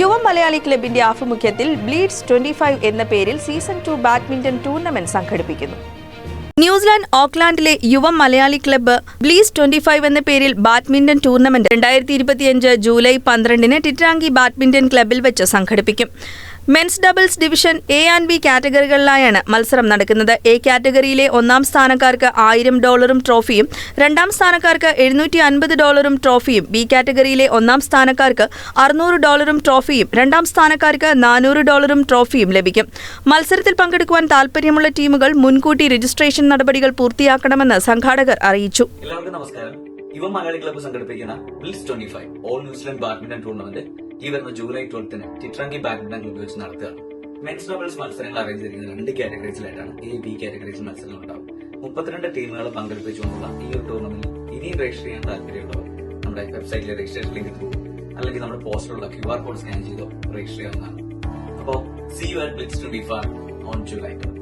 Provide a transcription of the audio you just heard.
യുവ മലയാളി ക്ലബിന്റെ ആഭിമുഖ്യത്തിൽ ബ്ലീഡ്സ് ട്വന്റി ഫൈവ് എന്ന പേരിൽ സീസൺ ടു ബാഡ്മിന്റൺ ടൂർണമെന്റ് സംഘടിപ്പിക്കുന്നു. New Zealand ഓക്ലാൻഡിലെ Yuva Malayali club blitz twenty five എന്ന പേരിൽ ബാഡ്മിന്റൺ ടൂർണമെന്റ് രണ്ടായിരത്തി ഇരുപത്തിയഞ്ച് ജൂലൈ പന്ത്രണ്ടിന് ടിറ്റാങ്കി ബാഡ്മിന്റൺ ക്ലബ്ബിൽ വെച്ച് സംഘടിപ്പിക്കും. Men's doubles division A and B കാറ്റഗറികളിലായാണ് മത്സരം നടക്കുന്നത്. എ കാറ്റഗറിയിലെ ഒന്നാം സ്ഥാനക്കാർക്ക് ആയിരം ഡോളറും ട്രോഫിയും രണ്ടാം സ്ഥാനക്കാർക്ക് എഴുന്നൂറ്റി അൻപത് ഡോളറും ട്രോഫിയും ബി കാറ്റഗറിയിലെ ഒന്നാം സ്ഥാനക്കാർക്ക് അറുന്നൂറ് ഡോളറും ട്രോഫിയും രണ്ടാം സ്ഥാനക്കാർക്ക് നാനൂറ് ഡോളറും ട്രോഫിയും ലഭിക്കും. മത്സരത്തിൽ പങ്കെടുക്കുവാൻ താൽപ്പര്യമുള്ള ടീമുകൾ മുൻകൂട്ടി രജിസ്ട്രേഷൻ നടപടികൾ പൂർത്തിയാക്കണമെന്ന് സംഘാടകർ അറിയിച്ചു. യുവ മലയാളി ക്ലബ്ബ് സംഘടിപ്പിക്കുന്ന blitz twenty five all New Zealand badminton tournament ഈ വരുന്ന ജൂലൈ ട്വൽത്തിന് ടിട്രാങ്കി ബാഡ്മിന്റൺ ക്ലബ്ബ് വെച്ച് നടത്തുകയാണ് മെൻസ് ഡബിൾസ് മത്സരങ്ങൾ അറേഞ്ച് ചെയ്തിരിക്കുന്ന രണ്ട് കാറ്റഗറീസിലായിട്ടാണ് എ ബി കാറ്റഗറീസ് മത്സരങ്ങൾ ഉണ്ടാവും മുപ്പത്തിരണ്ട് ടീമുകൾ പങ്കെടുപ്പിച്ചുകൊണ്ടുള്ള ഈ ഒരു ടൂർണമെന്റിൽ ഇനിയും രജിസ്റ്റർ ചെയ്യാൻ താല്പര്യമുള്ളവർ നമ്മുടെ വെബ്സൈറ്റിലെ രജിസ്ട്രേഷൻ ലിങ്ക് ത്രൂ അല്ലെങ്കിൽ നമ്മുടെ പോസ്റ്ററിലുള്ള ക്യു ആർ കോഡ് സ്കാൻ ചെയ്തോ രജിസ്റ്റർ ചെയ്യാവുന്നതാണ്. അപ്പോൾ see you at blitz to ഡിഫാർ on July twelfth